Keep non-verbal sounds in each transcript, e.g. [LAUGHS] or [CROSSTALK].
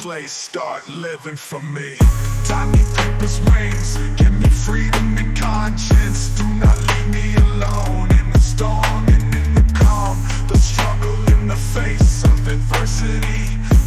place, start living for me. Tie me Clippers rings, give me freedom and conscience. Do not leave me alone in the storm and in the calm. The struggle in the face of adversity.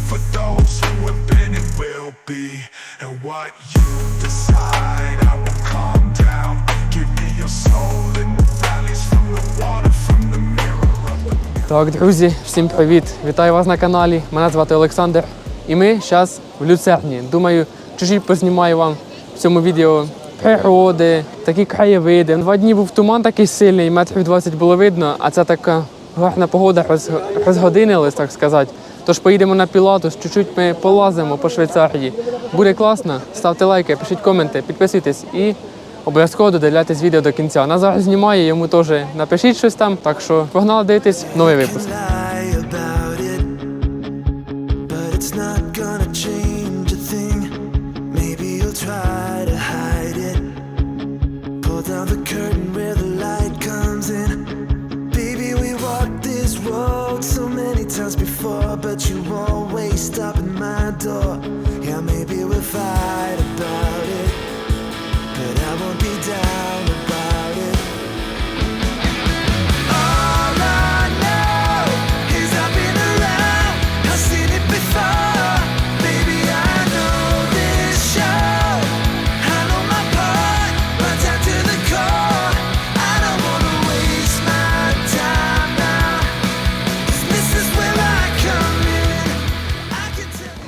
For those who have been and will be. And what you decide, I will calm down. Give me your soul in the valleys from the water, from the mirror of the Так, друзі, всім привіт! Вітаю вас на каналі. Мене звати Олександр. І ми зараз в Люцерні. Думаю, чужі познімаю вам в цьому відео природи, такі краєвиди. Два дні був туман такий сильний, метрів 20 було видно, а це така гарна погода, роз, розгодинилась, так сказати. Тож поїдемо на Пілатус, чуть-чуть ми полазимо по Швейцарії. Буде класно. Ставте лайки, пишіть коменти, підписуйтесь і обов'язково додивляйтесь відео до кінця. Нас зараз знімає, йому теж напишіть щось там. Так що погнали дивитись новий випуск. Try to hide it. Pull down the curtain where the light comes in. Baby, we walked this road so many times before, but you always stop at my door. Yeah, maybe we'll fight about it, but I won't be down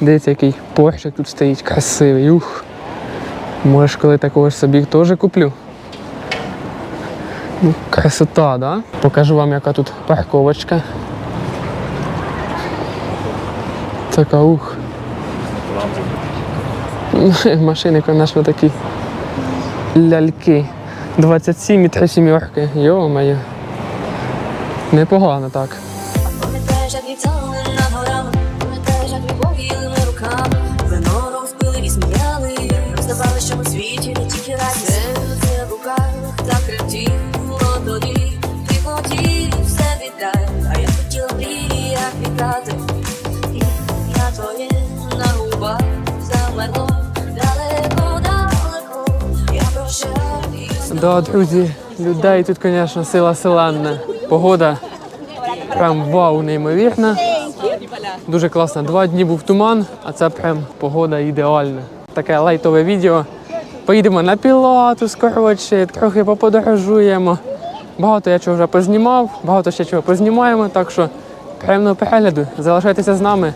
Дивіться, який поршик тут стоїть красивий. Ух. Може, коли такого собі теж куплю. Ну, красота, да? Покажу вам, яка тут парковочка. Така ух. [LAUGHS] Машини, звісно, такі ляльки. 27 і 3 сімерки. Йо-моє. Непогано так. Да, друзі, людей тут, звісно, сила селенна. Погода прям вау, неймовірна. Дуже класно. Два дні був туман, а це прям погода ідеальна. Таке лайтове відео. Поїдемо на Пілатус, коротше, трохи поподорожуємо. Багато я чого вже познімав, багато ще чого познімаємо, так що приємного перегляду. Залишайтеся з нами.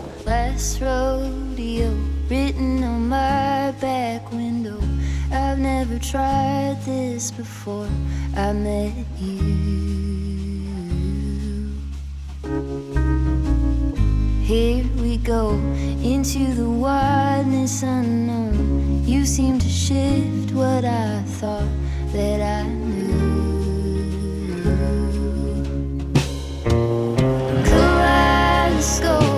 Never tried this before. I met you. Here we go into the wildness unknown. You seem to shift what I thought that I knew. Kaleidoscope,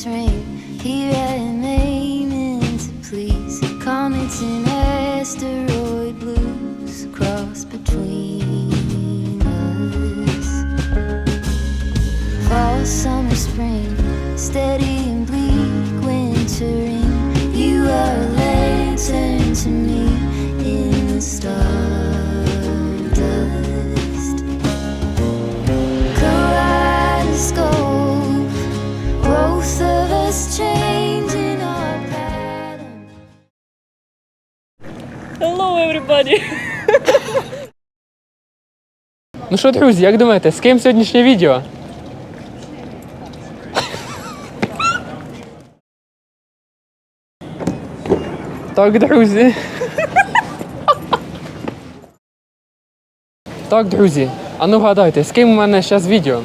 Turn ring, here I am aiming to please. Comets and asteroid blues cross between us. Fall, summer, spring, steady everybody! [LAUGHS] Ну що, друзі, як думаєте, з ким сьогоднішнє відео? [LAUGHS] Так, друзі. [LAUGHS] Так, друзі. А ну гадайте, з ким у мене зараз відео?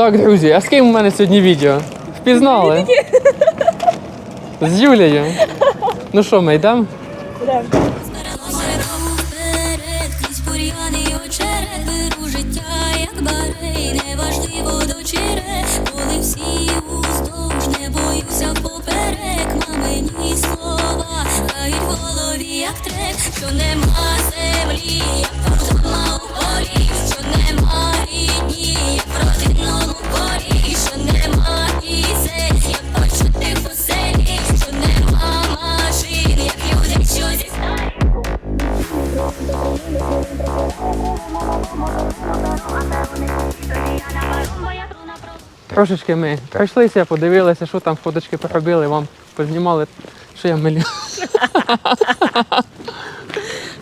Так, друзі, а з ким у мене сьогодні відео? Впізнали? З Юлією. Ну що, ми йдемо? Вперед, крізь бур'яни Трошечки ми пройшлися, подивилися, що там фоточки поробили, вам познімали, що я милю.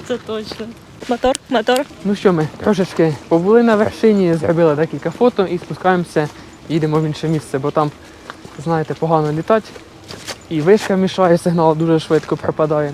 Це точно. Мотор, мотор. Ну що ми трошечки побули на вершині, зробили декілька фото і спускаємося, їдемо в інше місце, бо там, знаєте, погано літати. І вишка мішає, сигнал дуже швидко пропадає.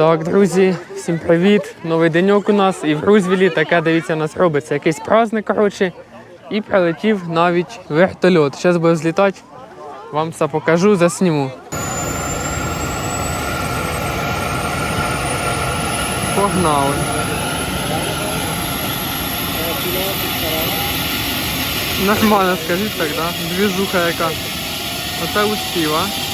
Так, друзі, всім привіт! Новий деньок у нас і в Рузвілі таке, дивіться, у нас робиться якийсь праздник, коротше, і прилетів навіть вертольот. Зараз буде злітати, вам все покажу, засніму. Погнали. Нормально, скажіть так, да? Двіжуха яка. Оце успів, а?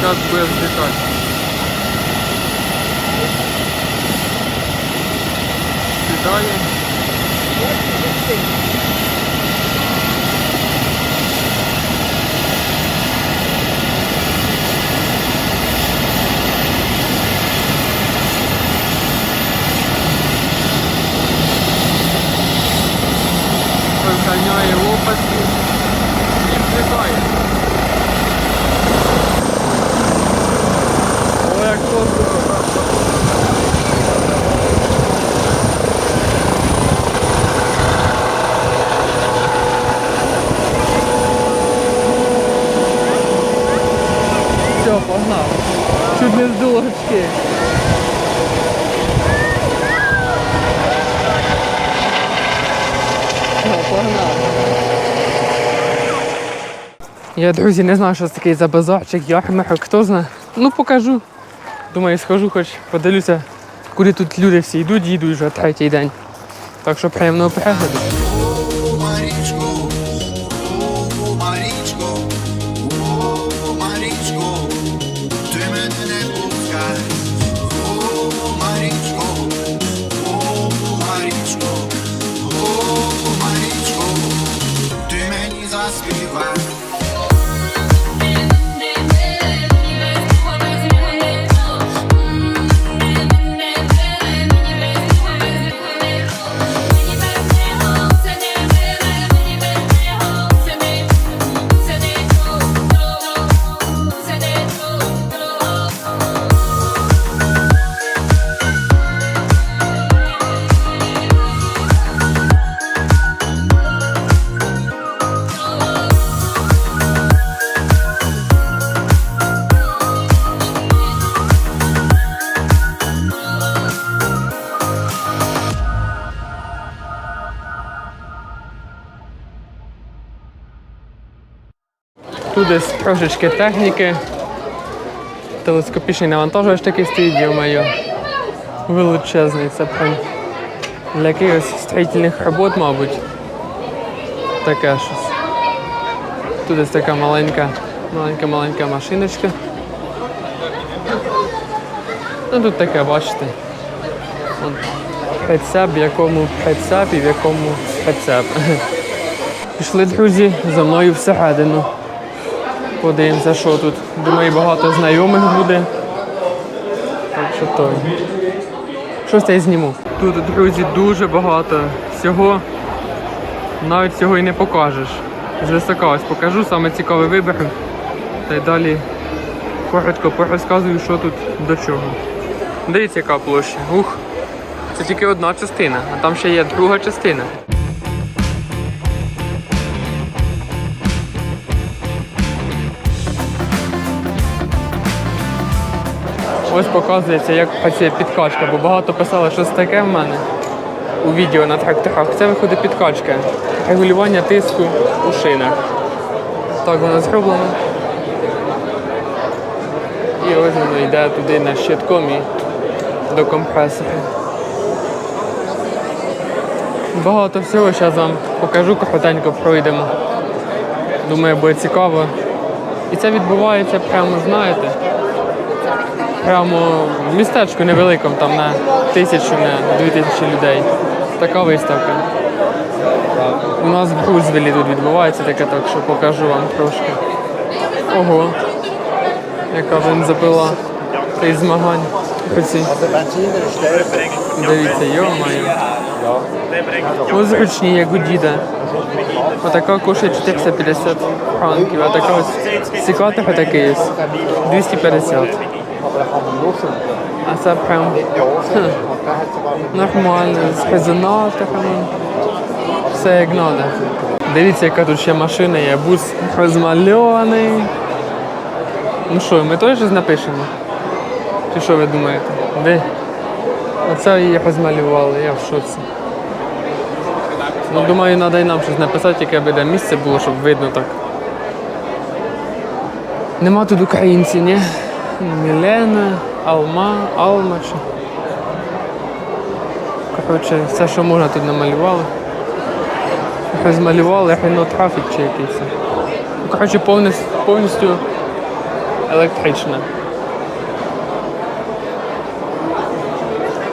Сейчас буде взлітати. Сідає. Розганяє лопасті і взлітає. О, як класно. Все, погнав. Чуть не очки. Я, друзі, не знаю, що це такий за базарчик, ярмарок, хто знає. Ну покажу. Думаю, схожу, хоч подивлюся, куди тут люди всі йдуть, їдуть вже третій день. Так що приємного перегляду. Марічко, Марічко, Марічко, Тут трошечки техніки. Телескопічний навантажувач такий стоїть, йо-моє. Величезний, це прям для якихось строїтельних робот, мабуть. Таке щось. Тут ось така маленька, маленька-маленька машиночка. Ну тут таке, бачите. От Прицеп, в якому прицеп і в якому прицеп. [LAUGHS] Пішли, друзі, за мною всередину. Подивимося, що тут. Думаю, багато знайомих буде. Так що то. Щось я зніму. Тут, друзі, дуже багато всього. Навіть цього і не покажеш. З висока ось покажу, саме цікавий вибір. Та й далі коротко порозказую, що тут до чого. Дивіться, яка площа. Ух, це тільки одна частина, а там ще є друга частина. Ось показується, як працює підкачка, бо багато писали, що це таке в мене у відео на тракторах. Це виходить підкачка. Регулювання тиску у шинах. Так воно зроблено. І ось воно йде туди на щитком і до компресора. Багато всього, зараз вам покажу, коротенько пройдемо. Думаю, буде цікаво. І це відбувається прямо, знаєте, прямо в містечку невеликому, там на тисячу, на дві тисячі людей. Така виставка. У нас в Грузвілі тут відбувається таке, так що покажу вам трошки. Ого, яка бензопила цих змагань. Дивіться, йо-моє. Ось зручні, як у діда. Отака коштує 450 франків, а така ось такий є 250. А це прям нормально, з резонаторами. Все як треба. Дивіться, яка тут ще машина є. Бус розмальований. Ну що, ми теж напишемо? Чи що ви думаєте? Де? Оце її розмалювали, я в шоці. Ну, думаю, треба і нам щось написати, яке би де місце було, щоб видно так. Нема тут українців, ні? Мілена, Алма, Алма. Коротше, все, що можна тут намалювали. Розмалювали Renault Traffic чи якийсь. Ну, коротше, повністю, електрична.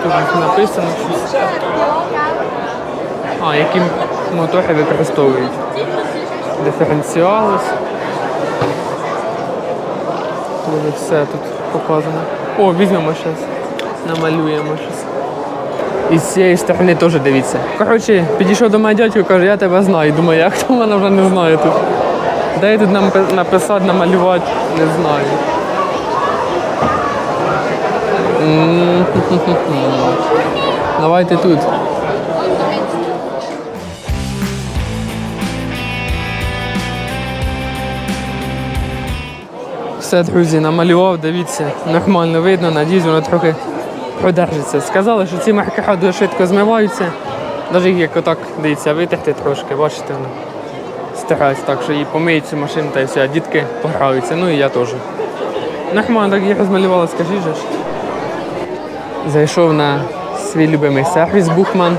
Тут написано щось. А, які мотори використовують. Диференціал. Ось. Все тут показано. О, візьмемо щось. Намалюємо щось. І з цієї сторони теж дивіться. Коротше, підійшов до мене дядько каже, я тебе знаю. Думаю, як то мене вже не знає тут. Де тут нам написати, намалювати, не знаю. Давайте тут. Все, друзі, намалював, дивіться, нормально видно, надіюсь, воно трохи продержиться. Сказали, що ці маркера дуже швидко змиваються. Навіть як отак, дивіться, витерти трошки, бачите, воно стараюсь так, що її помиють цю машину та й все, а дітки пограються, ну і я теж. Нормально так їх розмалювала, скажіть же. Зайшов на свій любимий сервіс Бухман.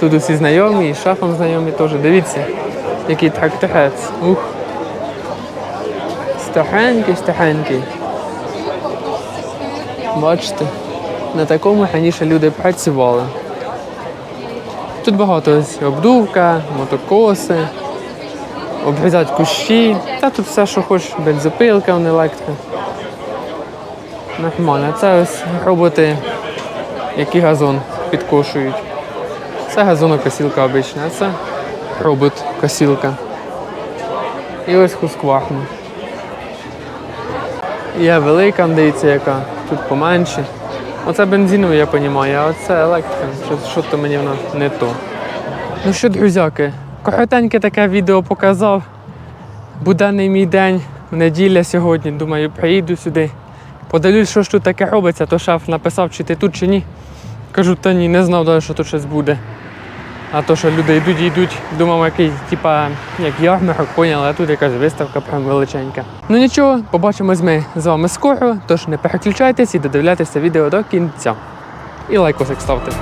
Тут усі знайомі, і шафом знайомі теж. Дивіться, який тракторець. Ух. Старенький. Бачите, на такому раніше люди працювали. Тут багато ось обдувка, мотокоси, обрізати кущі. Та тут все, що хочеш, бензопилка, електро. Нормально. Це ось роботи, які газон підкошують. Це газонокосілка обична, а це робот-косілка. І ось хусквахна. Є велика, дивіться, яка, тут поменше. Оце бензиновий, я розумію, а оце електрика. Що, то мені воно не то. Ну що, друзяки, коротеньке таке відео показав. Буденний мій день, неділя сьогодні. Думаю, приїду сюди. Подивлюсь, що ж тут таке робиться, то шеф написав, чи ти тут, чи ні. Кажу, та ні, не знав, що тут щось буде. А то, що люди йдуть і йдуть, думав, який, типа, як ярмарок, [LAUGHS] поняли, а тут якась виставка прям величенька. Ну нічого, побачимось ми з вами скоро, тож не переключайтесь і додивляйтеся відео до кінця. І лайкосик ставте.